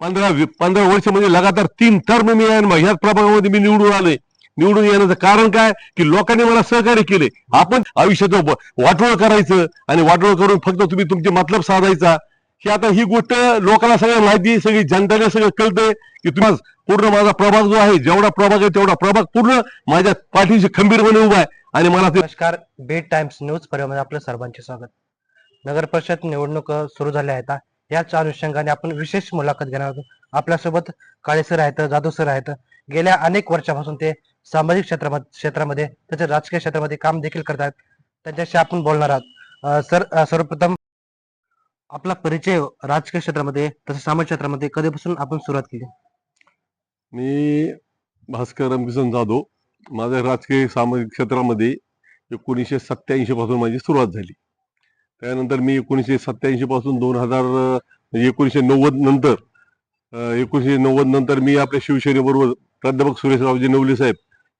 पंधरा पंधरा वर्ष म्हणजे लगातार तीन टर्म मी आहे ह्याच प्रभागामध्ये मी निवडून आलोय. निवडून येण्याचं कारण काय? की लोकांनी मला सहकार्य केले. आपण आयुष्याचं वाटोळ करायचं आणि वाटोळ करून फक्त तुम्ही तुमचे मतलब साधायचा. की आता ही गोष्ट लोकांना सगळ्या माहिती सगळी जनतेला सगळं कळतंय की तुम्हाला पूर्ण माझा प्रभाग जो आहे जेवढा प्रभाग आहे तेवढा प्रभाग पूर्ण माझ्या पाठीशी खंबीरपणे उभा आहे. आणि मला नमस्कार बेट टाइम्स न्यूज परिवारामध्ये आपलं सर्वांचे स्वागत. नगर परिषद निवडणूक सुरू झाल्या आहेत. याच अनुषंगाने आपण विशेष मुलाखत घेणार आहोत. आपल्यासोबत काळे सर आहेत जाधव सर आहेत. गेल्या अनेक वर्षापासून ते सामाजिक क्षेत्रामध्ये क्षेत्रामध्ये तसेच राजकीय क्षेत्रामध्ये काम देखील करतात त्यांच्याशी आपण बोलणार आहोत. सर सर्वप्रथम आपला परिचय राजकीय क्षेत्रामध्ये तसेच सामाजिक क्षेत्रामध्ये कधीपासून आपण सुरुवात केली? मी भास्कर रमकिसन जाधव. माझ्या राजकीय सामाजिक क्षेत्रामध्ये एकोणीसशे सत्याऐंशी पासून माझी सुरुवात झाली. त्यानंतर मी एकोणीसशे सत्याऐंशी पासून दोन हजार म्हणजे एकोणीसशे नव्वद नंतर एकोणीसशे नव्वद नंतर मी आपल्या शिवसेनेबरोबर प्राध्यापक सुरेशरावजी नवले साहेब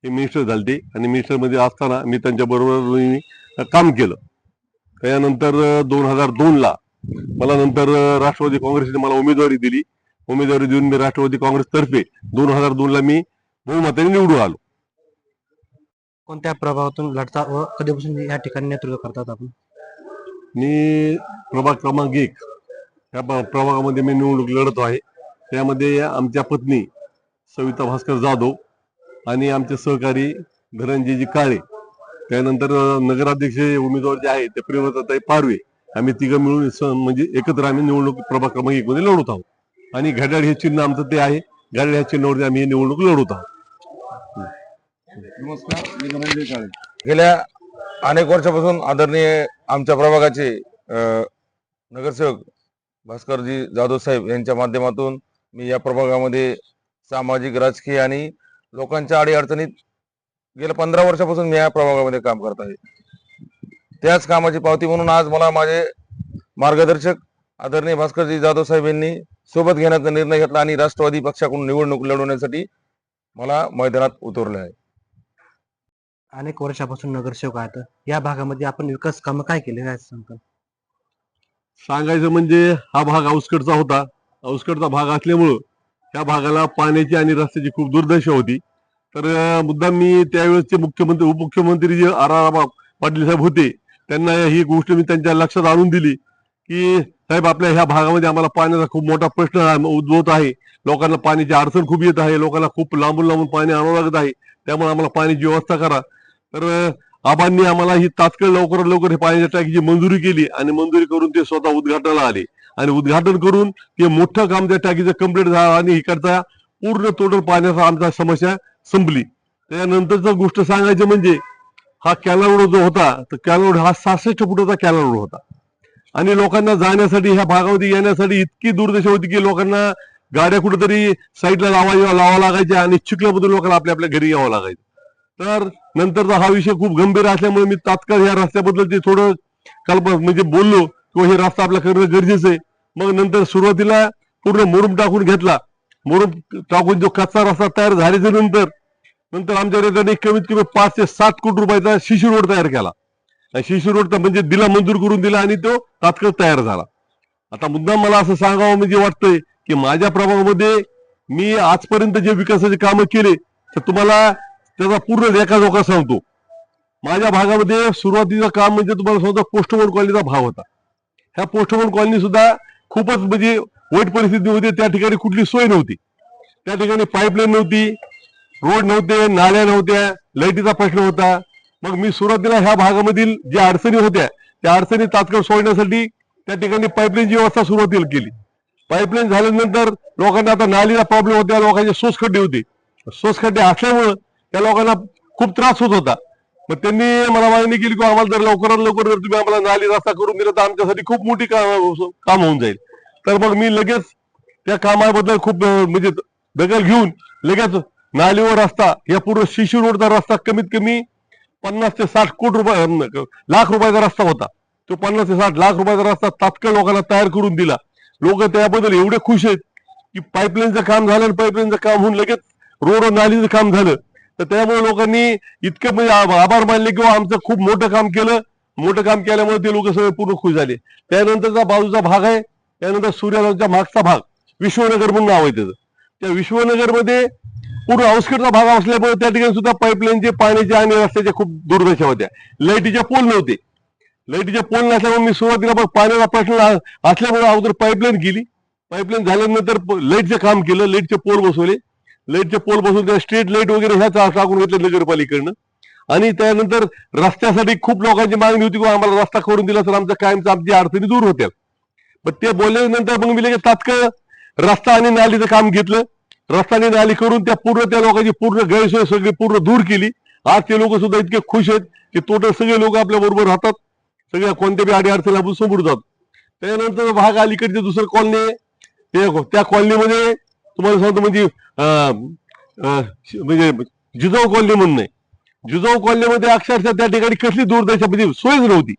हे मिनिस्टर झालते आणि मिनिस्टरमध्ये असताना मी त्यांच्याबरोबर मी काम केलं. त्यानंतर दोन हजार दोनला मला नंतर राष्ट्रवादी काँग्रेसने मला उमेदवारी दिली. उमेदवारी देऊन मी राष्ट्रवादी काँग्रेसतर्फे दोन हजार दोन ला मी बहुमताने निवडून आलो. कोणत्या प्रभावातून लढता व कधीपासून या ठिकाणी नेतृत्व करतात आपण? मी प्रभाग क्रमांक एक. या प्रभागामध्ये मी निवडणूक लढतो आहे. त्यामध्ये आमच्या पत्नी सविता भास्कर जाधव आणि आमचे सहकारी धनंजयजी काळे. त्यानंतर नगराध्यक्ष उमेदवार जे आहे ते प्रेमताई पारवे आम्ही तिघं मिळून म्हणजे एकत्र आम्ही निवडणूक प्रभाग क्रमांक एक मध्ये लढत आहोत. आणि घड्याळ हे चिन्ह आमचं ते आहे. घड्याळ ह्या चिन्हावरती आम्ही ही निवडणूक लढवत आहोत. नमस्कार मी धनंजय काळे. गेल्या अनेक वर्षापासून आदरणीय आमच्या प्रभागाचे नगरसेवक भास्करजी जाधव साहेब यांच्या माध्यमातून मी या प्रभागामध्ये सामाजिक राजकीय आणि लोकांच्या अडीअडचणीत गेल्या पंधरा वर्षापासून मी या प्रभागामध्ये काम करत आहे. त्याच कामाची पावती म्हणून आज मला माझे मार्गदर्शक आदरणीय भास्करजी जाधव साहेब यांनी सोबत घेण्याचा निर्णय घेतला आणि राष्ट्रवादी पक्षाकडून निवडणूक लढवण्यासाठी मला मैदानात उतरले आहे. अनेक वर्षापासून नगरसेवक आहेत. या भागामध्ये आपण विकास कामं काय केले काय सांगतात सांगायचं म्हणजे हा भाग आउस्कटचा होता. आउस्कटचा भाग असल्यामुळं त्या भागाला पाण्याची आणि रस्त्याची खूप दुर्दशा होती. तर मुद्दा मुद्दाम मी त्यावेळेसचे मुख्यमंत्री उपमुख्यमंत्री जे आर आर पाटील साहेब होते त्यांना ही गोष्ट मी त्यांच्या लक्षात आणून दिली की साहेब आपल्या ह्या भागामध्ये आम्हाला पाण्याचा खूप मोठा प्रश्न उद्भवत आहे. लोकांना पाण्याची अडचण खूप येत आहे लोकांना खूप लांबून लांबून पाणी आणावं लागत आहे. त्यामुळे आम्हाला पाण्याची व्यवस्था करा. तर आबांनी आम्हाला ही तात्काळ लवकरात लवकर हे पाण्याच्या टाकीची मंजुरी केली आणि मंजुरी करून ते स्वतः उद्घाटनाला आले. आणि उद्घाटन करून ते मोठं काम त्या टाकीचं कंप्लीट झालं आणि इकडचा पूर्ण टोटल पाण्याचा आमचा समस्या संपली. त्यानंतरच गोष्ट सांगायचं म्हणजे हा कॅनल रोड जो होता तर कॅनल रोड हा सहासष्ट फुटाचा कॅनल रोड होता. आणि लोकांना जाण्यासाठी ह्या भागामध्ये येण्यासाठी इतकी दुर्दशा होती की लोकांना गाड्या कुठेतरी साईडला लावायला लावा लागायच्या आणि चिखल्यामधून लोकांना आपल्या आपल्या घरी यावं लागायचं. तर नंतरचा हा विषय खूप गंभीर असल्यामुळे मी तात्काळ या रस्त्याबद्दल ते थोडं कल्पना म्हणजे बोललो किंवा हे रस्ता आपला करणं गरजेचं आहे. मग नंतर सुरुवातीला पूर्ण मुरुम टाकून घेतला. मुरुम टाकून जो कच्चा रस्ता तयार झाल्याच्यानंतर नंतर आमच्या रेटाने कमीत कमी पाच ते सात कोटी रुपयाचा शिशू रोड तयार केला. शिशू रोड म्हणजे दिला मंजूर करून दिला आणि तो तात्काळ तयार झाला. आता मुद्दाम मला असं सांगावं म्हणजे वाटतंय की माझ्या प्रभावामध्ये मी आजपर्यंत जे विकासाचे कामं केले तर तुम्हाला त्याचा पूर्ण लेखाजोखा सांगतो. माझ्या भागामध्ये सुरुवातीचं काम म्हणजे तुम्हाला सांगतो पोस्टमोन कॉलनीचा भाव होता. ह्या पोस्टमोन कॉलनी सुद्धा खूपच म्हणजे वाईट परिस्थिती होती. त्या ठिकाणी कुठली सोय नव्हती. त्या ठिकाणी पाईपलाईन नव्हती रोड नव्हते नाल्या नव्हत्या लाईटीचा प्रश्न होता. मग मी सुरुवातीला ह्या भागामधील ज्या अडचणी होत्या त्या अडचणी तात्काळ सोडण्यासाठी त्या ठिकाणी पाईपलाईनची व्यवस्था सुरुवातीला केली. पाईपलाईन झाल्यानंतर लोकांना आता नालीला प्रॉब्लेम होत्या लोकांचे सोसखड्डे होते. सोसखड्डे असल्यामुळं त्या लोकांना खूप त्रास होत होता. मग त्यांनी मला मागणी केली की आम्हाला जर लवकरात लवकर जर तुम्ही आम्हाला नाली रस्ता करून दिला तर आमच्यासाठी खूप मोठी काम होऊन जाईल. तर मग मी लगेच त्या कामाबद्दल खूप म्हणजे दखल घेऊन लगेच नालीवर रस्ता या पूर्ण शिशू रोडचा रस्ता कमीत कमी पन्नास ते साठ कोटी रुपये लाख रुपयाचा रस्ता होता. तो पन्नास ते साठ लाख रुपयाचा रस्ता तात्काळ लोकांना तयार करून दिला. लोक त्याबद्दल एवढे खुश आहेत की पाईपलाईनचं काम झालं आणि पाईपलाईनचं काम होऊन लगेच रोड नालीचं काम झालं. तर त्यामुळे लोकांनी इतके म्हणजे आभ- आभार मानले किंवा आमचं खूप मोठं काम केलं. मोठं काम केल्यामुळे ते लोक सगळे पूर्ण खुश झाले. त्यानंतरचा बाजूचा भाग आहे. त्यानंतर सूर्याचा मागचा भाग. विश्वनगर म्हणून नाव आहे त्याचं. त्या विश्वनगरमध्ये पूर्ण आउटस्कटचा भाग असल्यामुळे त्या ठिकाणी सुद्धा पाईपलाईनचे पाण्याचे आणि रस्त्याच्या खूप दुर्दशा होत्या. लाईटीच्या पोल नव्हते. लाईटीच्या पोल नसल्यामुळे मी सुरुवातीला बघ पाण्याचा प्रश्न असल्यामुळे अगोदर पाईपलाईन केली पाईपलाईन झाल्यानंतर लाईटचं काम केलं. लाईटचे पोल बसवले. लाईटचे पोल बसून त्या स्ट्रीट लाइट वगैरे ह्या टा- टाकून घेतले नगरपालिकेकडनं आणि त्यानंतर रस्त्यासाठी खूप लोकांची मागणी होती की आम्हाला रस्ता करून दिला तर आमच्या कायमच्या आमची अडचणी दूर होत्या. पण ते बोलल्यानंतर मग मी लगेच तात्काळ रस्ता आणि नालीचं काम घेतलं. रस्ता आणि नाली करून त्या पूर्ण त्या लोकांची पूर्ण गैरसोय सगळी पूर्ण दूर केली. आज ते लोक सुद्धा इतके खुश आहेत की टोटल सगळे लोक आपल्या बरोबर राहतात. सगळ्या कोणत्या बी अडी अडचणी आपण समोर जातो. त्यानंतर भाग अलीकडचे दुसरं कॉलनी आहे. ते त्या कॉलनीमध्ये तुम्हाला सांगतो म्हणजे म्हणजे जिजाऊ कॉलनी म्हणून आहे जिजाऊ कॉलनीमध्ये अक्षरशः त्या ठिकाणी कसली दूरदशा म्हणजे सोयच नव्हती.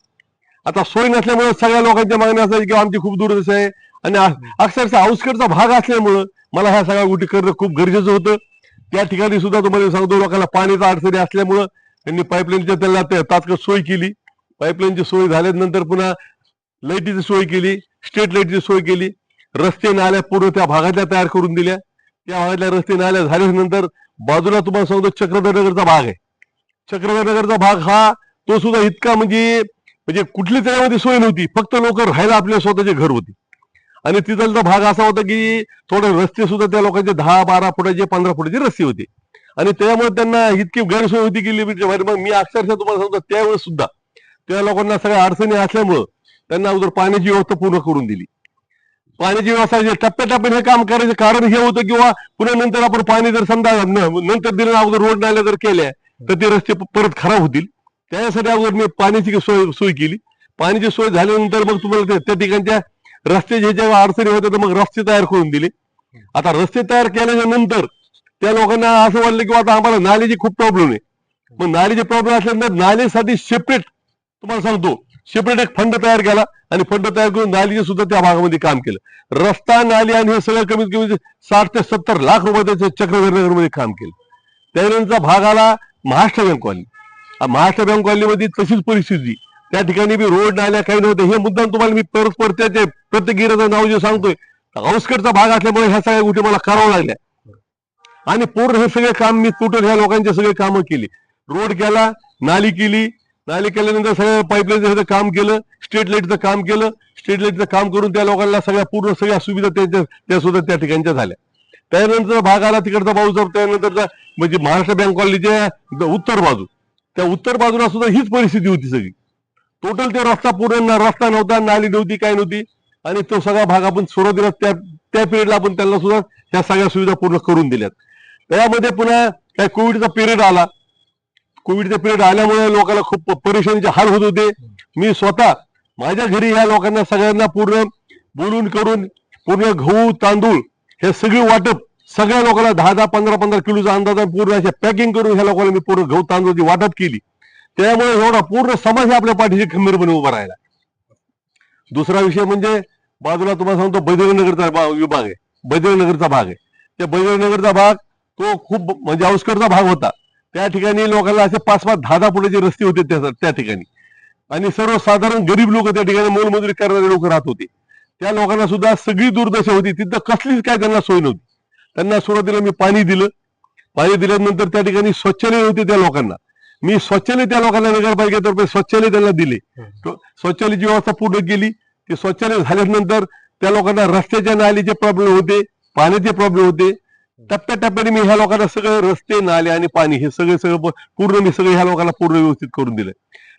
आता सोय नसल्यामुळे सगळ्या लोकांच्या मागण्या असायची की आमची खूप दूरदशा आहे. आणि अक्षरशः आउटस्कटचा भाग असल्यामुळं मला ह्या सगळ्या गोष्टी करणं खूप गरजेचं होतं. त्या ठिकाणी सुद्धा तुम्हाला सांगतो लोकांना पाण्याचा अडचणी असल्यामुळं त्यांनी पाईपलाईनच्या त्याला तात्काळ सोय केली. पाईपलाईनची सोय झाल्यानंतर पुन्हा लाईटीची सोय केली स्ट्रीट लाईटची सोय केली. रस्ते नाल्या पूर्ण त्या भागातल्या तयार करून दिल्या. त्या भागातल्या रस्ते नाल्या झाल्यानंतर बाजूला तुम्हाला सांगतो चक्रधरनगरचा भाग आहे. चक्रधरनगरचा भाग हा तो सुद्धा इतका म्हणजे म्हणजे कुठली त्याच्यामध्ये सोय नव्हती. फक्त लोक राहायला आपल्या स्वतःचे घर होती. आणि तिथलचा भाग असा होता की थोडे रस्ते सुद्धा त्या लोकांचे दहा बारा फुटाचे पंधरा फुटाचे रस्ते होते. आणि त्यामुळे त्यांना इतकी गैरसोय होती की लिमिटच्या बाहेर. मग मी अक्षरशः तुम्हाला सांगतो त्यावेळेस सुद्धा त्या लोकांना सगळ्या अडचणी असल्यामुळं त्यांना अगोदर पाण्याची व्यवस्था पूर्ण करून दिली. पाण्याची व्यवस्था जे टप्प्याटप्प्याने हे काम करायचं कारण हे होतं किंवा पुन्हा नंतर आपण पाणी जर समजा नंतर दिलं अगोदर रोड नाल्या जर केल्या तर ते रस्ते परत खराब होतील. त्यासाठी अगोदर मी पाण्याची सोय सोय केली. पाण्याची सोय झाल्यानंतर मग तुम्हाला त्या ठिकाणच्या रस्त्याच्या ज्या अडचणी होत्या तर मग रस्ते तयार करून दिले. आता रस्ते तयार केल्याच्यानंतर त्या लोकांना असं वाटलं की आता आम्हाला नाल्याची खूप प्रॉब्लेम आहे. मग नालीचे प्रॉब्लेम असल्यानंतर नालेसाठी सेपरेट तुम्हाला सांगतो. सेपरेट एक फंड तयार केला आणि फंड तयार करून नालीचे सुद्धा त्या भागामध्ये काम केलं. रस्ता नाली आणि हे सगळं कमीत कमी साठ ते सत्तर लाख रुपये त्याचे चक्रधरनगरमध्ये काम केलं. त्यानंतर भाग आला Maharashtra bank colony Maharashtra bank कॉलनीमध्ये तशीच परिस्थिती. त्या ठिकाणी बी रोड नाल्या काही नव्हते. हे मुद्दाम तुम्हाला मी परत परत त्याचे प्रत्येक गिराचं नाव जे सांगतोय आउटस्कटचा भाग असल्यामुळे ह्या सगळ्या गोष्टी मला करावं लागल्या. आणि पूर्ण हे सगळे काम मी टोटल ह्या लोकांचे सगळे कामं केली. रोड केला नाली केली नाली केल्यानंतर सगळं पाईपलाईनचं काम केलं स्ट्रीट लाईटचं काम केलं स्ट्रीट लाईटचं काम करून त्या लोकांना सगळ्या पूर्ण सगळ्या सुविधा त्यांच्या त्या सुद्धा त्या ठिकाणच्या झाल्या. त्यानंतर भाग आला तिकडचा बाजूचा त्यानंतरचा म्हणजे महाराष्ट्र बँक कॉलनीच्या उत्तर बाजू. त्या उत्तर बाजूला सुद्धा हीच परिस्थिती होती सगळी. टोटल ते रस्ता पूर्ण रस्ता नव्हता नाली नव्हती काय नव्हती. आणि तो सगळा भाग आपण सुरुवातीला त्या त्या पिरियडला आपण त्यांना सुद्धा ह्या सगळ्या सुविधा पूर्ण करून दिल्यात. त्यामध्ये पुन्हा काय कोविडचा पिरियड आला. कोविडचा पिरियड आल्यामुळे लोकांना खूप परेशानीचे हाल होत होते. मी स्वतः माझ्या घरी ह्या लोकांना सगळ्यांना पूर्ण बोलून करून पूर्ण गहू तांदूळ हे सगळे वाटप सगळ्या लोकांना दहा दहा पंधरा पंधरा किलोचा अंदाज पूर्ण अशा पॅकिंग करून ह्या लोकांना मी पूर्ण गहू तांदूळची वाटप केली. त्यामुळे एवढा पूर्ण समाज हे आपल्या पाठीशी खंबीरपणे उभा राहिला. दुसरा विषय म्हणजे बाजूला तुम्हाला सांगतो बैदरनगरचा विभाग आहे. बैदरनगरचा भाग आहे. त्या बैदरनगरचा भाग तो खूप म्हणजे औस्करचा भाग होता. त्या ठिकाणी लोकांना असे पाच पाच दहा दहा फुटाचे रस्ते होते त्या त्या ठिकाणी. आणि सर्वसाधारण गरीब लोक त्या ठिकाणी मोलमजुरी करणारे लोक राहत होते. त्या लोकांना सुद्धा सगळी दुर्दशा होती. तिथं कसलीच काय त्यांना सोय नव्हती. त्यांना सुरुवातीला मी पाणी दिलं. पाणी दिल्यानंतर त्या ठिकाणी स्वच्छालय होते त्या लोकांना. मी स्वच्छालय त्या लोकांना नगरपालिकेतर्फे स्वच्छालय त्यांना दिले. तो- व्यवस्था पूर्ण केली. ते स्वच्छालय झाल्यानंतर त्या लोकांना रस्त्याच्या नालीचे प्रॉब्लेम होते पाण्याचे प्रॉब्लेम होते. टप्प्याटप्प्याने मी ह्या लोकांना सगळे रस्ते नाले आणि पाणी हे सगळे सगळं पूर्ण मी सगळे ह्या लोकांना पूर्ण व्यवस्थित करून दिले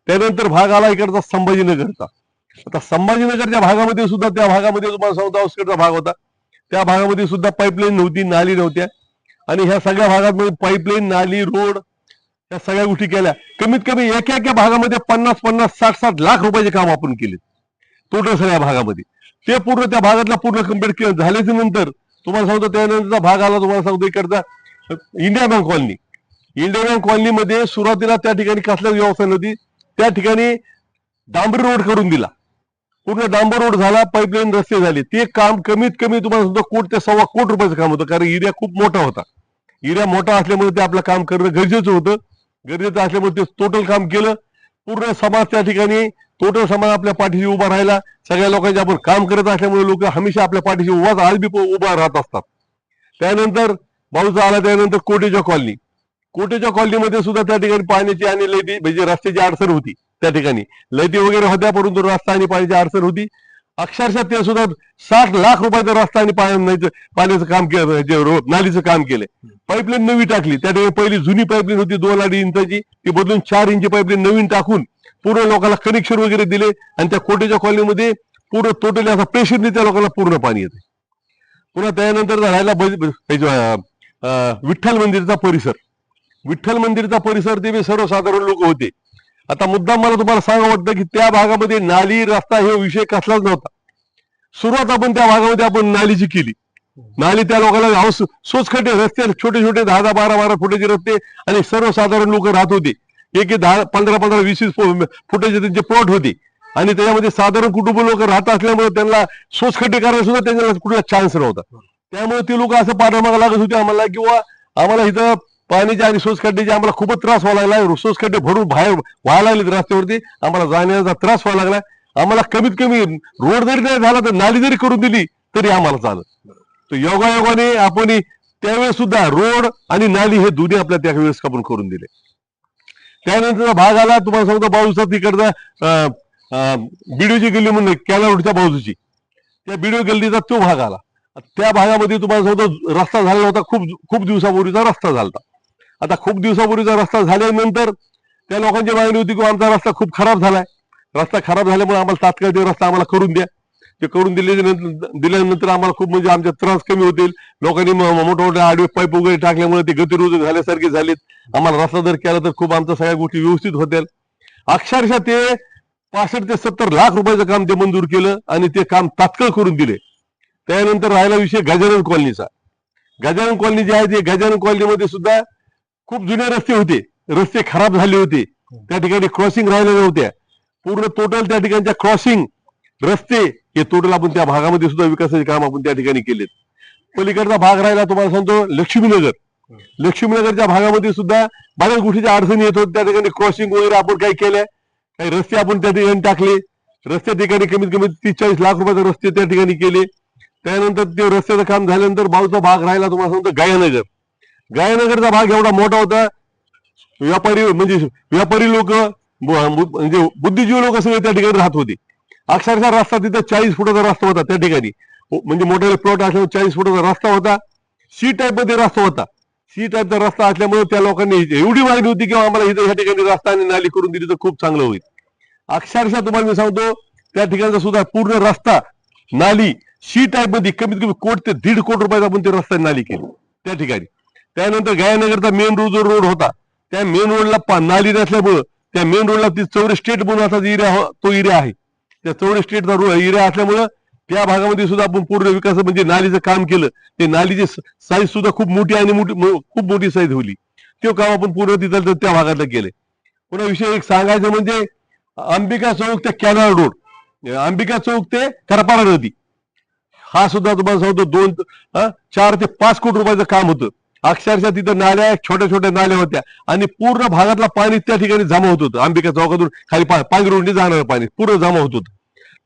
त्यानंतर भाग आला इकडचा संभाजीनगरचा. आता संभाजीनगरच्या भागामध्ये सुद्धा त्या भागामध्ये तुम्हाला सांगतो आउटस्कटचा भाग होता. त्या भागामध्ये सुद्धा पाईपलाईन नव्हती नाली नव्हत्या. आणि ह्या सगळ्या भागात पाईपलाईन नाली रोड या सगळ्या गोष्टी केल्या. कमीत कमी एका एका भागामध्ये पन्नास पन्नास साठ साठ लाख रुपयाचे काम आपण केले टोटल सगळ्या भागामध्ये. ते पूर्ण त्या भागातला पूर्ण कंप्लीट केलं. झाल्याच्यानंतर तुम्हाला सांगतो त्यानंतरचा भाग आला तुम्हाला सांगतो इकडचा. India bank colony India bank कॉलनीमध्ये सुरुवातीला त्या ठिकाणी कसल्याच व्यवस्था नव्हती? त्या ठिकाणी डांबरी रोड करून दिला. पूर्ण डांबर रोड झाला पाईपलाईन रस्ते झाले. ते काम कमीत कमी तुम्हाला सांगतो कोट ते सव्वा कोट रुपयाचं काम होतं कारण एरिया खूप मोठा होता. एरिया मोठा असल्यामुळे ते आपलं काम करणं गरजेचं होतं. गरजेचं असल्यामुळे ते टोटल काम केलं. पूर्ण समाज त्या ठिकाणी टोटल समाज आपल्या पाठीशी उभा राहिला. सगळ्या लोकांचे आपण काम करत असल्यामुळे लोक हमेशा आपल्या पाठीशी उभाच आज बी उभा राहत असतात. त्यानंतर भाऊचा आला त्यानंतर कोटेच्या कॉलनी कोटेच्या कॉलनीमध्ये सुद्धा त्या ठिकाणी पाण्याची आणि लैटी म्हणजे रस्त्याची अडचण होती त्या ठिकाणी. लैटी वगैरे होत्या परंतु रस्ता आणि पाण्याची अडचण होती. अक्षरशः ते सुद्धा साठ लाख रुपयाचा रस्ता आणि पाण्याचं पाण्याचं काम केलं म्हणजे जे नालीचं काम केलं. पाईपलाईन नवी टाकली. त्या ठिकाणी पहिली जुनी पाईपलाईन होती दोन अडीच इंचाची. ती बदलून चार इंची पाईपलाईन नवीन टाकून पूर्ण लोकांना कनेक्शन वगैरे दिले आणि त्या कोटेच्या कॉलनीमध्ये पूर्ण तोटेले असा प्रेशरने त्या लोकांना पूर्ण पाणी येते. पुन्हा त्यानंतर राहायला विठ्ठल मंदिरचा परिसर. विठ्ठल मंदिरचा परिसर ते सर्वसाधारण लोक होते. आता मुद्दाम मला तुम्हाला सांगा वाटतं की त्या भागामध्ये नाली रस्ता हे विषय कसलाच नव्हता. सुरुवात आपण त्या भागामध्ये आपण नालीची केली. नाली त्या लोकांना हाऊस सोचखटे रस्ते छोटे छोटे दहा दहा बारा बारा फुटाचे रस्ते आणि सर्वसाधारण लोक राहत होते. एक दहा पंधरा पंधरा वीस वीस फु- फुटाचे त्यांचे प्लॉट होते. आणि त्याच्यामध्ये साधारण कुटुंब लोक राहत असल्यामुळे त्यांना सोचखड्डे करायला सुद्धा त्यांना कुठला चान्स नव्हता. त्यामुळे ते लोक असं पाठीमागे लागत होते आम्हाला किंवा आम्हाला इथं पाण्याचे आणि सोसखड्ड्याचे आम्हाला खूपच त्रास व्हायला लागला. सोसखड्डे भरून बाहेर व्हायला लागले रस्त्यावरती. आम्हाला जाण्याचा त्रास व्हायला लागला. आम्हाला कमीत कमी रोड जरी नाही झाला तर नाली जरी करून दिली तरी आम्हाला चालत तर योगायोगाने आपण त्यावेळेस सुद्धा रोड आणि नाली हे दोन्ही आपल्या त्यावेळेस आपण करून दिले. त्यानंतर भाग आला तुम्हाला सांगतो बाजूचा तिकडचा अं, गल्ली म्हणून कॅला रोडच्या बाजूची त्या बीडीओ गल्लीचा तो भाग आला. त्या भागामध्ये तुम्हाला सांगतो रस्ता झाला होता खूप खूप दिवसापूर्वीचा रस्ता झाला आता खूप दिवसापूर्वीचा रस्ता झाल्यानंतर त्या लोकांची मागणी होती की आमचा रस्ता खूप खराब झालाय. रस्ता खराब झाल्यामुळे आम्हाला तात्काळ ते रस्ता आम्हाला करून द्या. ते करून दिले दिल्यानंतर आम्हाला खूप म्हणजे आमच्या त्रास कमी होतील. लोकांनी म- मोठ्या आडवे पाईप वगैरे टाकल्यामुळे ते गतिरोध झाल्यासारखे झालेत. आम्हाला रस्ता जर केला तर खूप आमच्या सगळ्या गोष्टी व्यवस्थित होत्या अक्षरशः ते पासष्ट ते सत्तर लाख रुपयाचं काम ते मंजूर केलं आणि ते काम तात्काळ करून दिले. त्यानंतर राहिला विषय गजानन कॉलनीचा. गजानन कॉलनी जी आहे ते गजानन कॉलनीमध्ये सुद्धा खूप जुने रस्ते होते. रस्ते खराब झाले होते. त्या ठिकाणी क्रॉसिंग राहिल्या नव्हत्या पूर्ण टोटल त्या ठिकाणच्या क्रॉसिंग रस्ते हे आपण त्या भागामध्ये सुद्धा विकासाचे काम आपण त्या ठिकाणी केलेत. पलीकडचा भाग राहिला तुम्हाला सांगतो लक्ष्मीनगर. लक्ष्मीनगरच्या भागामध्ये सुद्धा बऱ्याच गोष्टीच्या अडचणी येत होत्या. त्या ठिकाणी क्रॉसिंग वगैरे आपण काही केल्या. काही रस्ते आपण त्या ठिकाणी टाकले. रस्त्या ठिकाणी कमीत कमी तीस चाळीस लाख रुपयाचे रस्ते त्या ठिकाणी केले. त्यानंतर ते रस्त्याचं काम झाल्यानंतर बाजूचा भाग राहिला तुम्हाला सांगतो गायनगर. गायनगरचा भाग एवढा मोठा होता. व्यापारी म्हणजे व्यापारी लोक म्हणजे बुद्धिजीवी लोक सगळे त्या ठिकाणी राहत होते. अक्षरशः रस्ता तिथं चाळीस फुटाचा रस्ता होता त्या ठिकाणी. म्हणजे मोठे प्लॉट असल्यामुळे चाळीस फुटाचा रस्ता होता. सी टाईपमध्ये रस्ता होता. सी टाईपचा रस्ता असल्यामुळे त्या लोकांनी एवढी मागणी होती की आम्हाला इथं ह्या ठिकाणी रस्ता आणि नाली करून दिली तर खूप चांगलं होईल. अक्षरशः तुम्हाला मी सांगतो त्या ठिकाणचा सुद्धा पूर्ण रस्ता नाली सी टाईपमध्ये कमीत कमी कोट ते दीड कोटी रुपयाचा आपण ते रस्ता नाली केली त्या ठिकाणी. त्यानंतर गायनगरचा मेन रोड जो रोड होता त्या मेन रोडला नाली नसल्यामुळं त्या मेन रोडला ती चौरे स्टेट म्हणून असा एरिया हो- तो एरिया आहे त्या चौरे स्टेटचा एरिया असल्यामुळं त्या भागामध्ये सुद्धा आपण पूर्ण विकास म्हणजे नालीचं काम केलं. ते नालीची साईज सुद्धा खूप मोठी आणि मोठी खूप मोठी साईज होली ते काम आपण पूर्ण तिथं त्या भागातलं केले पुन्हा विषय एक सांगायचं म्हणजे अंबिका चौक ते कॅनल रोड. अंबिका चौक ते करपाडा नदी. हा सुद्धा तुम्हाला सांगतो दोन चार ते पाच कोटी रुपयाचं काम होतं. अक्षरशः तिथं नाल्या छोट्या छोट्या नाल्या होत्या. आणि पूर्ण भागातला पाणी त्या ठिकाणी जमा होत होतं. अंबिका चौकातून खाली पांघरुंडी जाणारं पाणी पूर्ण जमा होत होतं.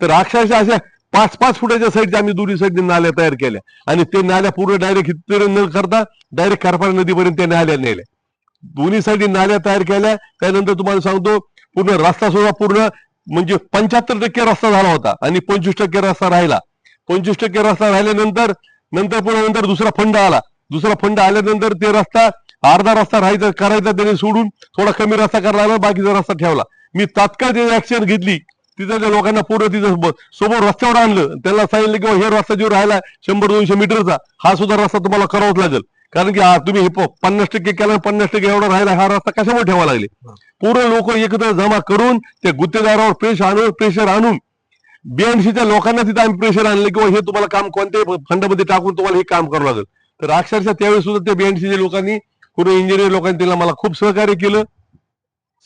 तर अक्षरशः अशा पाच पाच फुटाच्या साईडच्या आम्ही दोन्ही साईडने नाल्या तयार केल्या. आणि ते नाल्या पूर्ण डायरेक्ट न करता डायरेक्ट करपारा नदीपर्यंत त्या नाल्या नेल्या. दोन्ही साईडने नाल्या तयार केल्या. त्यानंतर तुम्हाला सांगतो पूर्ण रस्ता सुद्धा पूर्ण म्हणजे पंच्याहत्तर टक्के रस्ता झाला होता आणि पंचवीस टक्के रस्ता राहिला. पंचवीस टक्के रस्ता राहिल्यानंतर नंतर पुन्हा नंतर दुसरा फंड आला. दुसरा फंड आल्यानंतर ते रस्ता अर्धा रस्ता राहायचा करायचा त्याने सोडून थोडा कमी रस्ता करायला लागला, बाकीचा रस्ता ठेवला. मी तात्काळ त्याची ऍक्शन घेतली तिथं त्या लोकांना पूर्ण तिथं समोर रस्त्यावर आणलं. त्यांना सांगितलं किंवा हे रस्ता जो राहिला शंभर दोनशे मीटरचा हा सुद्धा रस्ता तुम्हाला करावाच लागेल. कारण की तुम्ही हे प- पन्नास टक्के केला पन्नास टक्के एवढा राहिला हा रस्ता कशामुळे ठेवा लागले? पूर्ण लोक एकत्र जमा करून त्या गुत्तेदारावर प्रेश आणून प्रेशर आणून बीएमसीच्या लोकांना तिथे आम्ही प्रेशर आणलं किंवा हे तुम्हाला काम कोणत्याही फंडामध्ये टाकून तुम्हाला हे काम करावं लागेल. तर अक्षरशः त्यावेळेस सुद्धा त्या बीएनसीच्या लोकांनी पूर्ण इंजिनियर लोकांनी त्याला मला खूप सहकार्य केलं.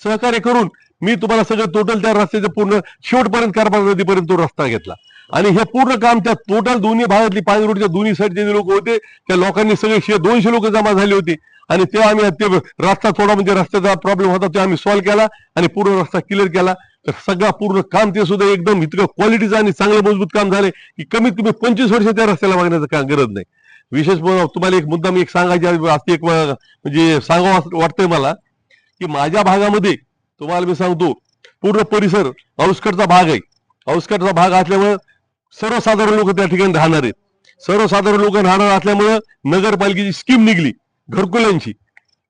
सहकार्य करून मी तुम्हाला सगळं टोटल त्या रस्त्याचं पूर्ण शेवटपर्यंत कारभार नदीपर्यंत तो रस्ता घेतला. आणि हे पूर्ण काम त्या टोटल दोन्ही भागातली पाणी रोडच्या दोन्ही साईडचे जे लोक होते त्या लोकांनी सगळे शे दोनशे लोक जमा झाले होते. आणि ते आम्ही ते रस्ता थोडा म्हणजे रस्त्याचा प्रॉब्लेम होता तो आम्ही सॉल्व्ह केला आणि पूर्ण रस्ता क्लिअर केला. तर सगळा पूर्ण काम ते सुद्धा एकदम इतकं क्वालिटीचं आणि चांगलं मजबूत काम झाले की कमीत कमी पंचवीस वर्ष त्या रस्त्याला मागण्याचं काम गरज नाही. विशेष तुम्हाला एक मुद्दा मी एक सांगायची असते एक म्हणजे सांगावं वाटतंय मला की माझ्या भागामध्ये तुम्हाला मी सांगतो पूर्ण परिसर औस्कटचा भाग आहे. औस्कटचा भाग असल्यामुळे सर्वसाधारण लोक त्या ठिकाणी राहणार आहेत. सर्वसाधारण लोक राहणार असल्यामुळं नगरपालिकेची स्कीम निघली घरकुल्यांची.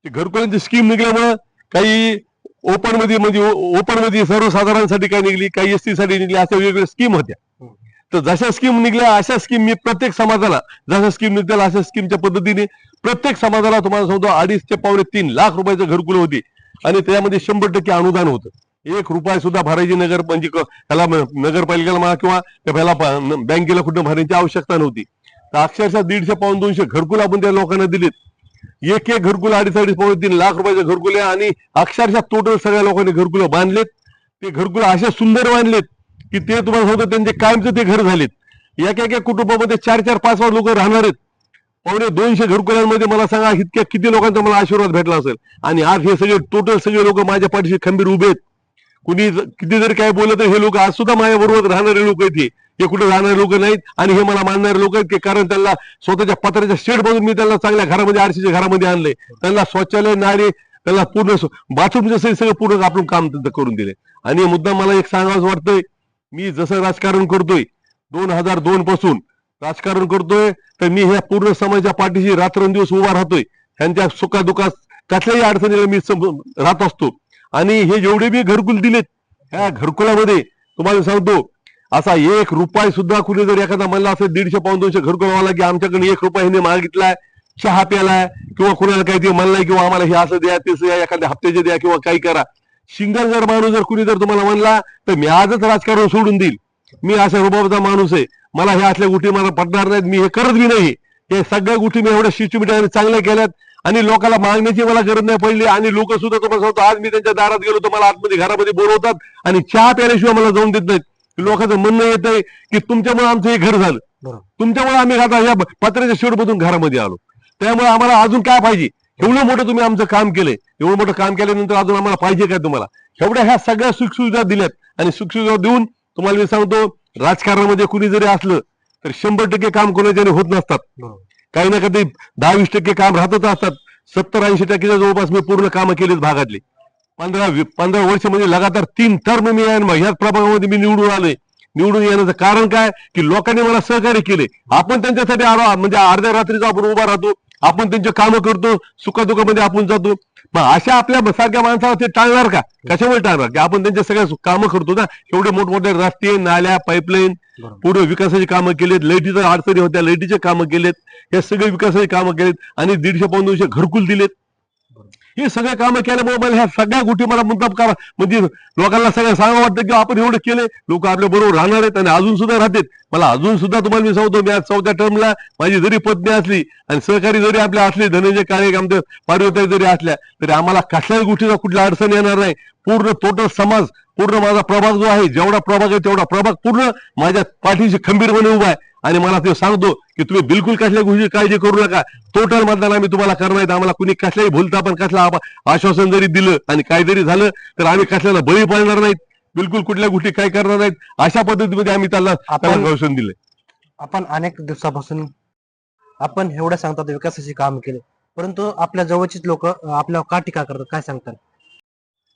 घरकुल्यांची घरकुलांची स्कीम निघल्यामुळं काही ओपनमध्ये म्हणजे ओपनमध्ये सर्वसाधारणसाठी काय निघली काही एससाठी निघली अशा वेगवेगळ्या स्कीम होत्या. हो. तर जशा स्कीम निघल्या अशा स्कीम मी प्रत्येक समाजाला जशा स्कीम निघाल अशा स्कीमच्या पद्धतीने प्रत्येक समाजाला तुम्हाला सांगतो अडीच ते पावणे तीन लाख रुपयाचं घरकुल होती. आणि त्यामध्ये शंभर टक्के अनुदान होतं. एक रुपया सुद्धा भरायची नगर म्हणजे त्याला नगरपालिकेला म्हणा किंवा त्या ह्याला बँकेला कुठं भरायची आवश्यकता नव्हती. तर अक्षरशः दीडशे पाऊन दोनशे घरकुल आपण त्या लोकांना दिलेत. एक एक घरकुल अडीच अडीच पावणे तीन लाख रुपयाचे घरकुल आहे आणि अक्षरशः टोटल सगळ्या लोकांनी घरकुल बांधलेत. ते घरकुल असे सुंदर बांधलेत की ते तुम्हाला सांगतो त्यांचे कायमचे ते घर झालेत. एका एका कुटुंबामध्ये चार चार पाच पाच लोक राहणार आहेत. पावणे दोनशे घरकुलांमध्ये मला सांगा इतक्या किती लोकांचा मला आशीर्वाद भेटला असेल? आणि आज हे सगळे टोटल सगळे लोक माझ्या पाठीशी खंबीर उभे आहेत. कुणी किती जरी काय बोललं तर हे लोक आज सुद्धा माझ्या बरोबर राहणारे लोक आहेत हे. हे कुठे राहणारे लोक नाहीत आणि हे मला मानणारे लोक आहेत की कारण त्यांना स्वतःच्या पत्राच्या शेड मधून मी त्यांना चांगल्या घरामध्ये आरसीच्या घरामध्ये आणले त्यांना शौचालय नारे त्यांना पूर्ण बाथरूमचं सगळं पूर्ण आपण काम करून दिले. आणि हे मुद्दा मला एक सांगावंच वाटतंय मी जसं राजकारण करतोय दोन हजार दोन पासून राजकारण करतोय तर मी ह्या पूर्ण समाजाच्या पाठीशी रात्रंदिवस उभा राहतोय. ह्यांच्या सुखादुखात कसल्याही अडचणीला मी राहत असतो. आणि हे जेवढे मी घरकुल दिलेत ह्या घरकुलामध्ये तुम्हाला सांगतो असा एक रुपये सुद्धा कुणी जर एखादा म्हणला असं दीडशे पाऊन दोनशे घरकुल आला की आमच्याकडे एक रुपया ह्याने मागितलाय चहा प्यालाय किंवा कुणाला काही म्हणलाय किंवा आम्हाला हे असं द्या तसं द्या एखाद्या हप्त्याचे द्या किंवा काही करा. सिंगल जर माणूस जर कुणी जर तुम्हाला म्हणला तर मी आजच राजकारण सोडून देईल. मी अशा रुबाबाचा माणूस आहे. मला ह्या असल्या गोष्टी मला पटणार नाहीत. मी हे करत बी नाही. हे सगळ्या गोष्टी मी एवढ्या शिस्टमिटाने चांगल्या केल्यात आणि लोकांना मागण्याची मला गरज नाही पडली. आणि लोक सुद्धा तुम्हाला सांगतो आज मी त्यांच्या दारात गेलो तर मला आतमध्ये घरामध्ये बोलवतात आणि चहा प्यायल्याशिवाय मला जाऊन देत नाहीत. लोकांचं म्हणणं येत आहे की तुमच्यामुळे आमचं हे घर झालं. तुमच्यामुळे आम्ही आता या पत्र्याच्या शेडमधून घरामध्ये आलो. त्यामुळे आम्हाला अजून काय पाहिजे? एवढं मोठं तुम्ही आमचं काम केलंय. एवढं मोठं काम केल्यानंतर अजून आम्हाला पाहिजे काय तुम्हाला? एवढ्या ह्या सगळ्या सुखसुविधा दिल्यात आणि सुखसुविधा देऊन तुम्हाला मी सांगतो राजकारणामध्ये कुणी जरी असलं तर शंभर टक्के काम कोणाच्याने होत नसतात. काही ना काही दहा वीस टक्के काम राहतच असतात. सत्तर ऐंशी टक्केच्या जवळपास मी पूर्ण कामं केलीत भागातली. पंधरा पंधरा वर्ष म्हणजे लगातार तीन टर्म मी आहे ह्याच प्रभागामध्ये मी निवडून आलोय. निवडून येण्याचं कारण काय? की लोकांनी मला सहकार्य केले आपण त्यांच्यासाठी म्हणजे अर्ध्या रात्रीचा आपण उभा राहतो. आपण त्यांचे कामं करतो सुखादुखामध्ये आपण जातो. मग अशा आपल्या सारख्या माणसाला ते टाळणार का? कशामुळे टाळणार? की आपण त्यांच्या सगळ्या कामं करतो ना एवढे मोठमोठे रस्ते नाल्या पाईपलाईन. पूर्ण विकासाची कामं केलीत लाईटीच्या अडचणी होत्या लाईटीचे कामं केलेत हे सगळे विकासाची कामं केलीत आणि दीडशे पाऊन दोनशे घरकुल दिलेत. हे सगळे कामं केल्यामुळे मोबाईल ह्या सगळ्या गोष्टी मला मुद्दाम करा. म्हणजे लोकांना सगळं सांगा वाटतं की आपण एवढं केले लोक आपल्या बरोबर राहणार आहेत आणि अजून सुद्धा राहतात मला अजून सुद्धा तुम्हाला मी सांगतो मी आज चौथ्या टर्मला माझी जरी पत्नी असली आणि सहकारी जरी आपल्या असले धनंजय काळे आमच्या पारिवताई जरी असल्या तरी आम्हाला कसल्याही गोष्टीचा कुठला अडचण येणार नाही. पूर्ण टोटल समाज पूर्ण माझा प्रभाग जो आहे जेवढा प्रभाग आहे तेवढा प्रभाग पूर्ण माझ्या पाठीशी खंबीरपणे उभा आहे. आणि मला ते सांगतो की तुम्ही बिलकुल कसल्या गोष्टी काळजी करू नका. टोटल मतदान आम्ही तुम्हाला करणार आहेत. आम्हाला कुणी कसल्याही भूलता पण कसलं आश्वासन जरी दिलं आणि काय जरी झालं तर आम्ही कसल्याला बळी पडणार नाहीत. बिलकुल कुठल्या गोष्टी काय करणार नाहीत. अशा पद्धतीमध्ये आम्ही त्याला आश्वासन दिलंय. आपण अनेक दिवसापासून आपण एवढ्या सांगतात विकासाची काम केले. परंतु आपल्या जवळचीच लोक आपल्यावर का टीका करतात? काय सांगतात?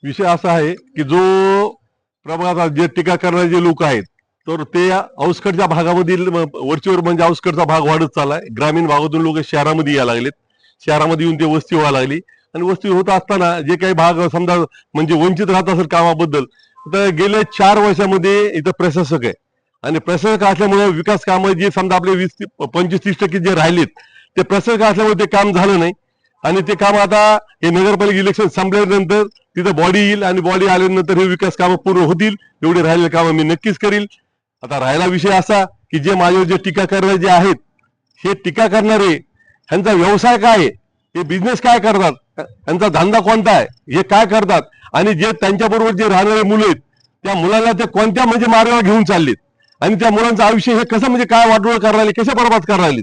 विषय असा आहे की जो प्रभागात जे टीका करणारे जे लोक आहेत तर ते औस्कटच्या भागामधील वरचीवर म्हणजे औस्कटचा भाग वाढत चाललाय. ग्रामीण भागातून लोक शहरामध्ये यायला लागलेत. शहरामध्ये येऊन ते वस्ती व्हायला लागली. आणि वस्ती होत असताना जे काही भाग समजा म्हणजे वंचित राहत असेल कामाबद्दल तर गेल्या चार वर्षामध्ये इथं प्रशासक आहे. आणि प्रशासक असल्यामुळे विकास कामं जे समजा आपले वीस पंचवीस तीस टक्के जे राहिलेत ते प्रशासक असल्यामुळे ते काम झालं नाही. आणि ते काम आता हे नगरपालिका इलेक्शन संपल्यानंतर तिथं बॉडी येईल आणि बॉडी आल्यानंतर हे विकास कामं पूर्ण होतील. एवढे राहिलेले कामं मी नक्कीच करील. आता राहिला विषय असा की जे माझ्यावर जे टीका करणारे जे आहेत हे टीका करणारे ह्यांचा व्यवसाय काय आहे? हे बिझनेस काय करतात? त्यांचा धंदा कोणता आहे? हे काय करतात? आणि जे त्यांच्याबरोबर जे राहणारे मुलं आहेत त्या मुलांना ते कोणत्या म्हणजे मार्गावर घेऊन चाललेत? आणि त्या मुलांचं आयुष्य हे कसं म्हणजे काय वाटोळ करायला कशा बरबाद करायला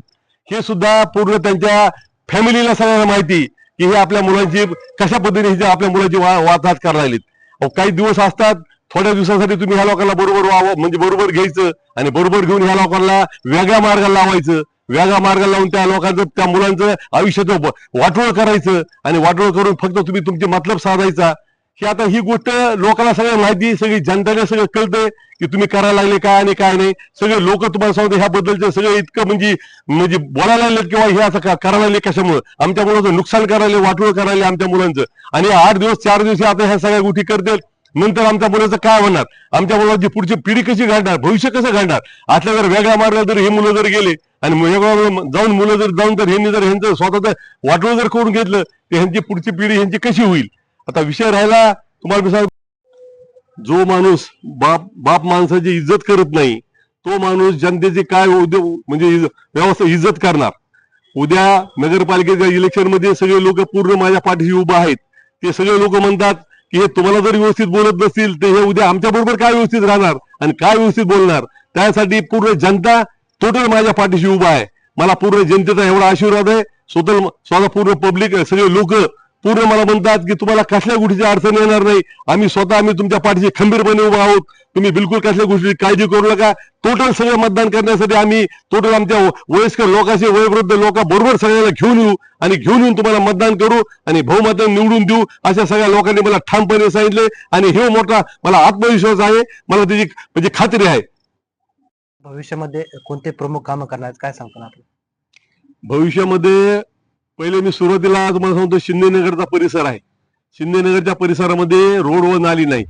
हे सुद्धा पूर्ण त्यांच्या फॅमिलीला सगळ्यांना माहिती की हे आपल्या मुलांची कशा पद्धतीने आपल्या मुलांची वा- वाताहत करायला काही दिवस असतात थोड्या दिवसासाठी तुम्ही ह्या लोकांना बरोबर व्हावं म्हणजे बरोबर घ्यायचं आणि बरोबर घेऊन ह्या लोकांना वेगळ्या मार्गाला लावायचं. वेगळ्या मार्गाला लावून त्या लोकांचं त्या मुलांचं आयुष्याचं वाटोळ करायचं आणि वाटोळ करून फक्त तुम्ही तुमचे मतलब साधायचा. ही आता ही गोष्ट लोकांना सगळं माहिती सगळी जनतेने सगळं कळतंय की तुम्ही करायला लागले काय आणि काय नाही. सगळे लोक तुम्हाला सांगतो ह्याबद्दलचे सगळे इतकं म्हणजे म्हणजे बोलायला लागलेत किंवा हे असं का- करायला लागले कशामुळे? आमच्या मुलाचं नुकसान करायला वाटोळ करायला आमच्या मुलांचं. आणि आठ दिवस चार दिवस आता ह्या सगळ्या गोष्टी करतील नंतर आमच्या मुलाचं काय होणार? आमच्या मुलाची पुढची पिढी कशी घालणार भविष्य कसं घालणार असल्या जर वेगळा मार्ग जर हे मुलं जर गेले आणि वेगळ्या जाऊन मुलं जर जाऊन तर ह्यांनी जर ह्यांचं स्वतःच वाटोळ जर करून घेतलं तर ह्यांची पुढची पिढी ह्यांची कशी होईल? आता विषय राहिला तुम्हाला मी सांग जो माणूस बाप बाप माणसाची इज्जत करत नाही तो माणूस जनतेची काय उद्या म्हणजे व्यवस्था इज्जत करणार. उद्या नगरपालिकेच्या इलेक्शनमध्ये सगळे लोक पूर्ण माझ्या पाठीशी उभा आहेत. ते सगळे लोक म्हणतात की हे तुम्हाला जर व्यवस्थित बोलत नसतील तर हे उद्या आमच्या बरोबर काय व्यवस्थित राहणार आणि काय व्यवस्थित बोलणार? त्यासाठी पूर्ण जनता टोटल माझ्या पाठीशी उभा आहे. मला पूर्ण जनतेचा एवढा आशीर्वाद आहे. स्वतः स्वतः पूर्ण पब्लिक सगळे लोक पूर्ण मला म्हणतात की तुम्हाला कसल्या गोष्टीची अडचण येणार नाही. आम्ही स्वतः आम्ही तुमच्या पाठीशी खंबीरपणे उभा आहोत. तुम्ही बिलकुल कसल्या गोष्टीची काळजी करू नका. टोटल सगळं मतदान करण्यासाठी आम्ही टोटल आमच्या वयस्कर लोकांचे वयोवृद्ध लोक बरोबर सगळ्यांना घेऊन येऊ आणि घेऊन येऊन तुम्हाला मतदान करू आणि बहुमताने निवडून देऊ अशा सगळ्या लोकांनी मला ठामपणे सांगितले. आणि हे मोठा मला आत्मविश्वास आहे. मला त्याची म्हणजे खात्री आहे. भविष्यामध्ये कोणते प्रमुख कामं करणार? काय सांगतो आपण? भविष्यामध्ये पहिले मी सुरुवातीला तुम्हाला सांगतो शिंदेनगरचा परिसर आहे. शिंदेनगरच्या परिसरामध्ये रोड व नाली नाही.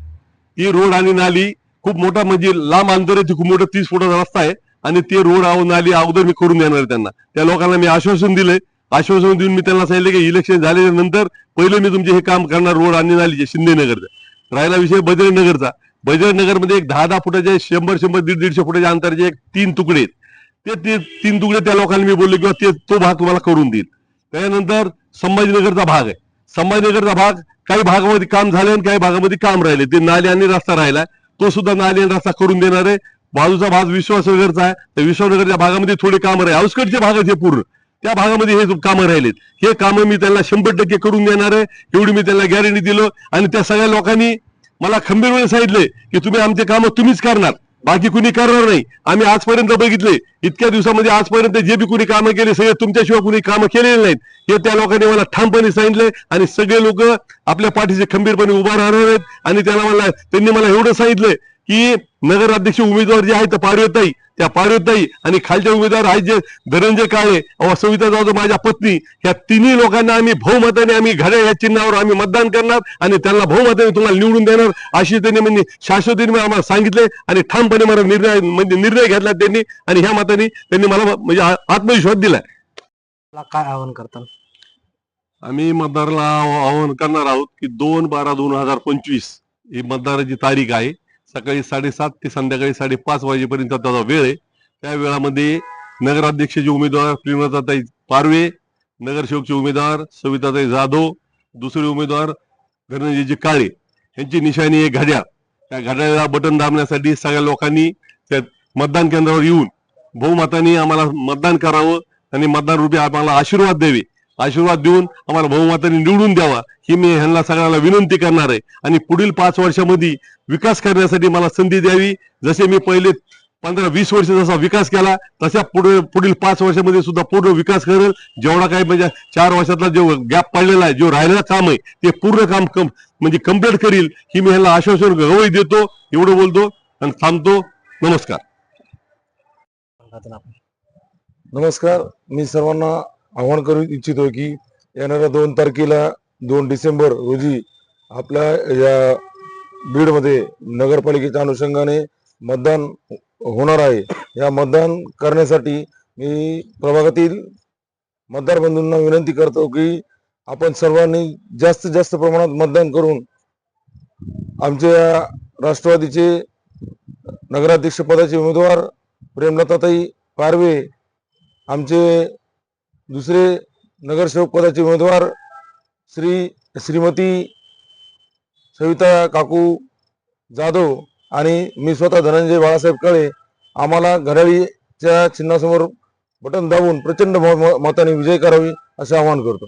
ही रोड आणि नाली खूप मोठा म्हणजे लांब अंतर आहे खूप मोठा तीस फुटाचा रस्ता आहे आणि ते रोड आव नाली अगोदर मी करून देणार त्यांना. त्या लोकांना मी आश्वासन दिलंय. आश्वासन देऊन मी त्यांना सांगितलं की इलेक्शन झाल्याच्यानंतर पहिले मी तुमचे हे काम करणार रोड आणि नालीचे शिंदेनगरचं. राहिला विषय बजरंगनगरचा. बजरंगनगरमध्ये एक दहा दहा फुटाचे शंभर शंभर दीड दीडशे फुटाच्या अंतराचे एक तीन तुकडे आहेत. ते ते तीन तुकडे त्या लोकांना मी बोललो किंवा ते तो भाग तुम्हाला करून देईल. त्यानंतर संभाजीनगरचा भाग आहे. संभाजीनगरचा भाग काही भागामध्ये काम झाले आणि काही भागामध्ये काम राहिले ते नाले आणि रस्ता राहिला तो सुद्धा नाले आणि रस्ता करून देणार आहे. बाजूचा भाग विश्वासनगरचा आहे. तर विश्वासनगरच्या भागामध्ये थोडे काम राहिले. आउटस्कटचे भाग आहेत हे पूर्ण. त्या भागामध्ये हे कामं राहिलेत. हे कामं मी त्यांना शंभर टक्के करून देणार आहे. एवढी मी त्यांना गॅरंटी दिलो. आणि त्या सगळ्या लोकांनी मला खंबीरपणे सांगितले की तुम्ही आमचे कामं तुम्हीच करणार. बाकी कुणी करणार नाही. आम्ही आजपर्यंत बघितले इतक्या दिवसामध्ये आजपर्यंत जे बी कुणी कामं केले सगळे तुमच्याशिवाय कुणी कामं केलेली नाहीत. हे त्या लोकांनी मला ठामपणे सांगितले आणि सगळे लोक आपल्या पाठीचे खंबीरपणे उभा राहणार आहेत आणि त्याला मला त्यांनी मला एवढं सांगितलं की नगराध्यक्ष उमेदवार जे आहेत पाडवेताई त्या पाडवेताई आणि खालच्या उमेदवार आहेत जे धनंजय काळे व सविता जाधव माझ्या पत्नी या तिन्ही लोकांना आम्ही बहुमताने आम्ही घड्या या चिन्हावर आम्ही मतदान करणार आणि त्यांना बहुमताने तुम्हाला निवडून देणार अशी त्यांनी म्हणजे शाश्वतीने आम्हाला सांगितले आणि ठामपणे मला निर्णय म्हणजे निर्णय घेतला त्यांनी आणि ह्या मताने त्यांनी मला म्हणजे आत्मविश्वास दिलाय. काय आवाहन करतात आम्ही मतदाराला आव- आवाहन करणार आहोत की दोन बारा दोन हजार पंचवीस ही मतदाराची तारीख आहे. सकाळी साडेसात ते संध्याकाळी साडेपाच वाजेपर्यंत त्याचा वेळ आहे. त्या वेळामध्ये नगराध्यक्षाचे उमेदवार प्रेमलताताई पारवे नगरसेवकचे उमेदवार सविताताई जाधव दुसरे उमेदवार धनंजयजी काळे यांची निशाणी आहे घड्याळ त्या घड्याळाला बटन दाबण्यासाठी सगळ्या लोकांनी त्या मतदान केंद्रावर येऊन बहुमताने आम्हाला मतदान करावं आणि मतदान रूपी आम्हाला आशीर्वाद द्यावे. आशीर्वाद देऊन आम्हाला बहुमताने निवडून द्यावा. ही मी ह्यांना सगळ्यांना विनंती करणार आहे. आणि पुढील पाच वर्षामध्ये विकास करण्यासाठी मला संधी द्यावी. जसे मी पहिले पंधरा वीस वर्ष जसा विकास केला तशा पुढे पुढील पाच वर्षामध्ये सुद्धा पूर्ण विकास करेल. जेवढा काही म्हणजे चार वर्षातला जो गॅप पडलेला आहे जो राहिलेला काम आहे ते पूर्ण काम कम म्हणजे कंप्लीट करील ही मी ह्यांना आश्वासन गवई देतो. एवढं बोलतो आणि थांबतो. नमस्कार. नमस्कार. मी सर्वांना आवाहन करू इच्छितो की येणाऱ्या दोन तारखेला दोन डिसेंबर रोजी आपल्या या बीडमध्ये नगरपालिकेच्या अनुषंगाने मतदान होणार आहे. या मतदान करण्यासाठी मी प्रभागातील मतदार बंधूंना विनंती करतो की आपण सर्वांनी जास्तीत जास्त प्रमाणात मतदान करून आमच्या राष्ट्रवादीचे नगराध्यक्षपदाचे उमेदवार प्रेमलताताई पारवे आमचे दुसरे नगरसेवक पदाचे उमेदवार श्री श्रीमती सविता काकू जाधव आणि मी स्वतः धनंजय बाळासाहेब काळे आम्हाला घड्याळीच्या चिन्हासमोर बटन दाबून प्रचंड म- म- मताने विजय करावी असे आवाहन करतो.